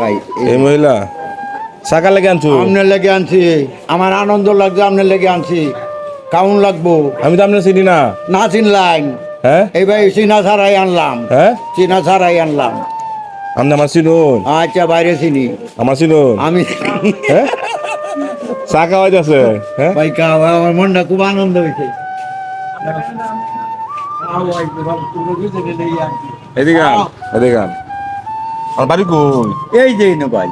ভাই এই মহিলা? সাকা লেগে আনছো? আপনার লেগে আনছি। আমার আনন্দ লাগছে আপনার লেগে আনছি। কেমন লাগবো? আমি তো আপনার চিনি না। না চিনলাম। হ্যাঁ? এই ভাই চিনা ছাড়াই আনলাম। হ্যাঁ? চিনা ছাড়াই আনলাম। আপনি আমার চিনুন। আচ্ছা বাইরে চিনি। আমার চিনুন। আমি হ্যাঁ? সাকা হইতেছে। হ্যাঁ? ভাই কা আমার মনটা খুব আনন্দ হয়েছে এদিকে এদিকে। আমার বাড়ি কই? এই যে না ভাই।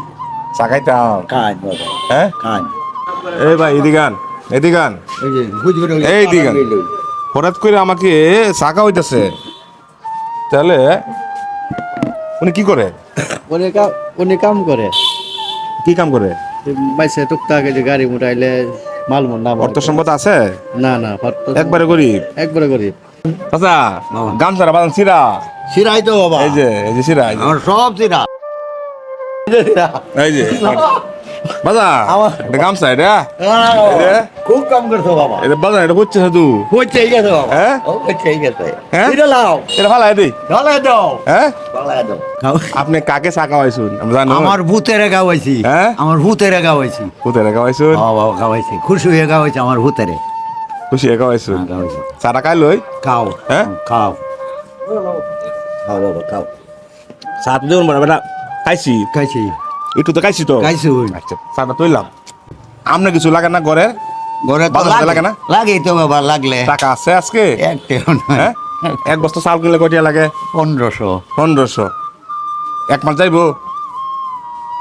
সাকাইতাম কাজ বাবা। হ্যাঁ? কাজ এই ভাই এদিকে আন এদিকে আন। এই যে বুঝবে না, এই দিকে। টাকা লইলো। হঠাৎ করে আমাকে সাকা হইতেছে তাহলে উনি কি করে? উনি কাম উনি কাম করে। কি কাম করে? বাইসে টুকটাক যে গাড়ি মোটাইলে মাল মন না অর্থ সম্পদ আছে? না না একবারে গরিব? একবারে করি গামছারা বাদাম সিরা সিরাই তো বাবা। এই যে এই যে সিরা আমার সব সিরা এই যে বাজা এটা গামছা এটা? খুব কাম করছ বাবা। এটা বাজা এটা হচ্ছে তুই? হচ্ছে গেছে বাবা। হ্যাঁ? হচ্ছে গেছে। হ্যাঁ? লাও। এটা ভালো দিই ঢালাই দাও। হ্যাঁ? ঢালাই দাও। আপনি কাকে জানো আমার ভূতেরে গাওয়াইছি হ্যাঁ? আমার ভূতেরে গাওয়াইছি কোথায় রেখা হয়েছুন হ্যাঁ বাবা খুশি হয়ে গাওয়াইছি আমার ভূতেরে। খুশি রেখা হয়েছুন হ্যাঁ, চারা খাই লই? খাও। হ্যাঁ? খাও। খাও বাবা খাও। সাত দিন বড় বেটা খাইছি। খাইছি। একটু তো খাইছি তো? খাইছি আচ্ছা চাটা তুইলাম। আপনার কিছু লাগে না ঘরে? ঘরে তো লাগে না? লাগে তো বাবা লাগলে। টাকা আছে আজকে? হ্যাঁ? এক বস্তা চাল কিনলে কটিয়া লাগে? পনেরোশো। পনেরোশো। এক মাস যাইবো?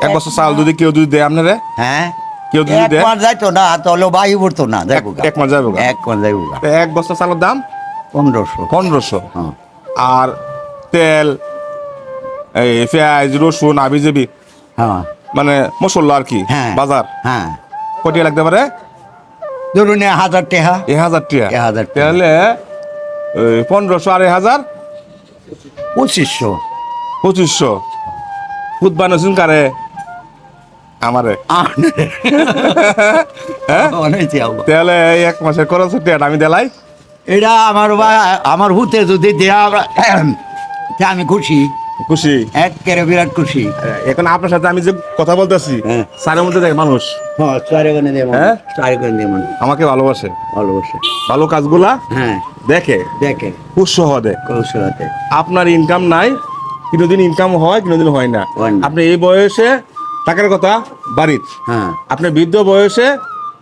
এক বস্তা চাল যদি কেউ যদি দেয় আপনারে হ্যাঁ? কেউ যদি দেয়? একবার যাইতো না তাহলে বায়ু পড়তো না দেখো এক- এক মাস যাইবো গা। একবার যাইবো গা। তো এক বস্তা চালের দাম? পনেরোশো। পনেরোশো? হ্যাঁ। আর তেল এই পেঁয়াজ রসুন আবি যাবি হ্যাঁ। মানে মশলা আর কি হ্যাঁ। বাজার? হ্যাঁ। কটিয়া লাগতে পারে? ধরুন এ হাজার টেহা। এক হাজার টিয়া এক হাজার টিয়া। তাহলে পনেরোশো আর এক হাজার? পঁচিশশো। পঁচিশশো। খুদ বানাইছুন কারে? আমারে। হ্যাঁ? তাহলে এই এক মাসের খরচ আমি দেলাই। এটা আমার আমার হুতে যদি দেয়া আমরা- আমি খুশি। খুশি? একেবারে বিরাট খুশি। এখন আপনার সাথে আমি যে কথা বলতেছি হ্যাঁ। সারের মধ্যে দেখ মানুষ। হ্যাঁ হ্যাঁ? দেবো আমাকে ভালোবাসে। ভালোবাসে। ভালো কাজগুলা হ্যাঁ। দেখে? দেখে। উৎসাহ দেয়। আপনার ইনকাম নাই কোনোদিন ইনকাম হয় কোনোদিন হয় হয় না। আপনি এই বয়সে টাকার কথা বাড়ির। হ্যাঁ। আপনি বৃদ্ধ বয়সে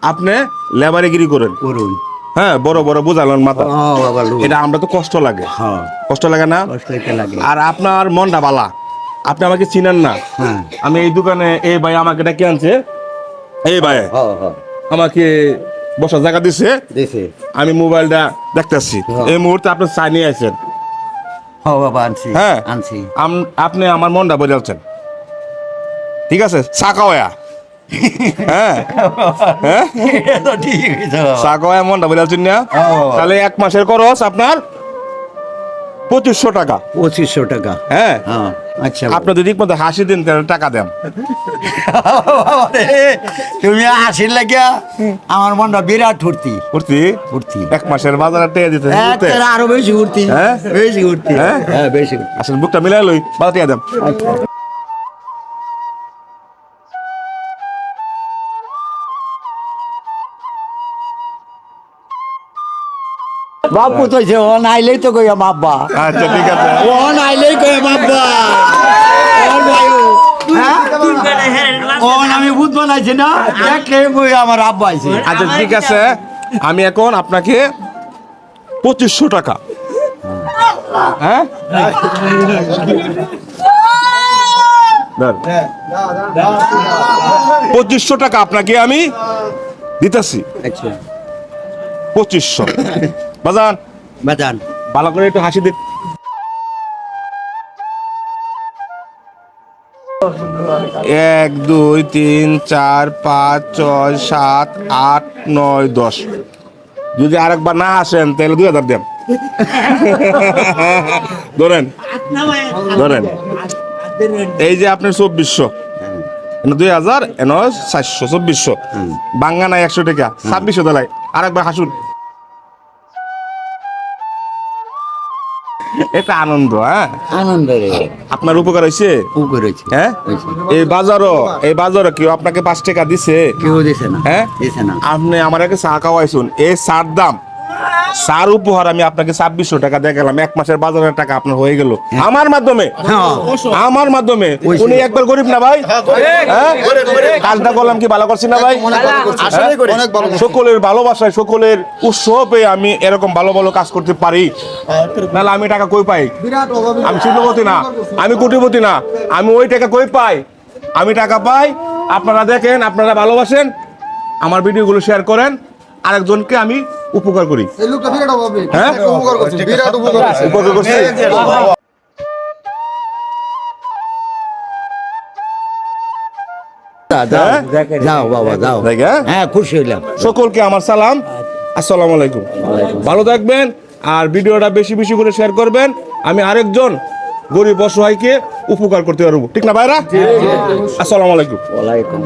আপনি লেবারিগিরি করেন। করুন। হ্যাঁ বড় বড় বোঝালেন মাথা। এটা আমরা তো কষ্ট লাগে। হ্যাঁ। কষ্ট লাগে না? আর আপনার মনটা বালা। আপনি আমাকে চিনেন না। হ্যাঁ। আমি এই দোকানে এই ভাই আমাকে ডেকে আনছে। এই ভাই আমাকে বসার জায়গা দিছে। আমি মোবাইলটা দেখতেছি। এই মুহূর্তে আপনি চাই নিয়ে আছেন হ্যাঁ। হ্যাঁ। আপনি আমার মনটা বোঝাচ্ছেন ঠিক আছে? সাকাওয়া হ্যাঁ হ্যাঁ। সাকাওয়া মনটা বোঝাচ্ছেন না। তাহলে এক মাসের খরচ আপনার পঁচিশশো টাকা। পঁচিশশো টাকা। হ্যাঁ আচ্ছা। আপনি যদি মধ্যে হাসি দিন তাহলে টাকা দেন। তুমি আসির লাগিয়া আমার মনটা বিরাট ফুর্তি। ফুর্তি? ফুর্তি। এক মাসের বাজারে টেয়ে দিতে আরও বেশি ঘুরতি হ্যাঁ? বেশি ঘুরতি হ্যাঁ? বেশি আসলে বুকটা মিলাই লই বাজার টেয়ে দেন। বাপু তো সে ও নাইলেই তো কইয়া মাপবা। আচ্ছা ঠিক আছে। ও নাইলেই কইয়া বায়ু হ্যাঁ? ও আমি ভূত বানাইছি না? আমার আব্বা আইছে। আচ্ছা ঠিক আছে। আমি এখন আপনাকে পঁচিশশো টাকা। হ্যাঁ। পঁচিশশো টাকা আপনাকে আমি দিতেছি। আচ্ছা। পঁচিশশো। বাজান। বাজান। ভালো করে একটু হাসি দিন এক দুই তিন চার পাঁচ ছয় সাত আট নয় দশ। যদি আরেকবার না আসেন তাহলে দুই হাজার দেন। ধরেন। ধরেন। এই যে আপনার চব্বিশশো। দুই হাজার এন চারশো চব্বিশশো। বাঙ্গা নাই একশো টাকা। ছাব্বিশশো দেলাই আরেকবার হাসুন। এটা আনন্দ হ্যাঁ? আনন্দ রে। আপনার উপকার হয়েছে? উপকার হয়েছে। হ্যাঁ? এই বাজারও এই বাজারও কেউ আপনাকে পাঁচ টাকা দিছে? কেউ দিছে না। হ্যাঁ? দিছে না। আপনি আমার আগে চা খাওয়াইছুন। এই চার দাম চার উপহার আমি আপনাকে ছাব্বিশশো টাকা দিয়ে গেলাম। এক মাসের বাজারের টাকা আপনার হয়ে গেল। আমার মাধ্যমে হ্যাঁ। আমার মাধ্যমে। উনি একবার গরিব না ভাই? হ্যাঁ? কাজটা করলাম কি ভালো করছি না ভাই? হ্যাঁ? সকলের ভালোবাসায় সকলের উৎসাহ পেয়ে আমি এরকম ভালো ভালো কাজ করতে পারি। নাহলে আমি টাকা কই পাই? আমি শিল্পপতি না আমি কোটিপতি না আমি ওই টাকা কই পাই? আমি টাকা পাই আপনারা দেখেন আপনারা ভালোবাসেন আমার ভিডিওগুলো শেয়ার করেন আরেকজনকে আমি উপকার করি। হ্যাঁ? উপকার করছে যাও হ্যাঁ? বাবা যাও খুশি হইলাম। সকলকে আমার সালাম। আসসালামু আলাইকুম। ভালো থাকবেন আর ভিডিওটা বেশি বেশি করে শেয়ার করবেন। আমি আরেকজন গরিব অসহায়কে উপকার করতে পারব। ঠিক না ভাইরা আসসালামু আলাইকুম। ওয়ালাইকুম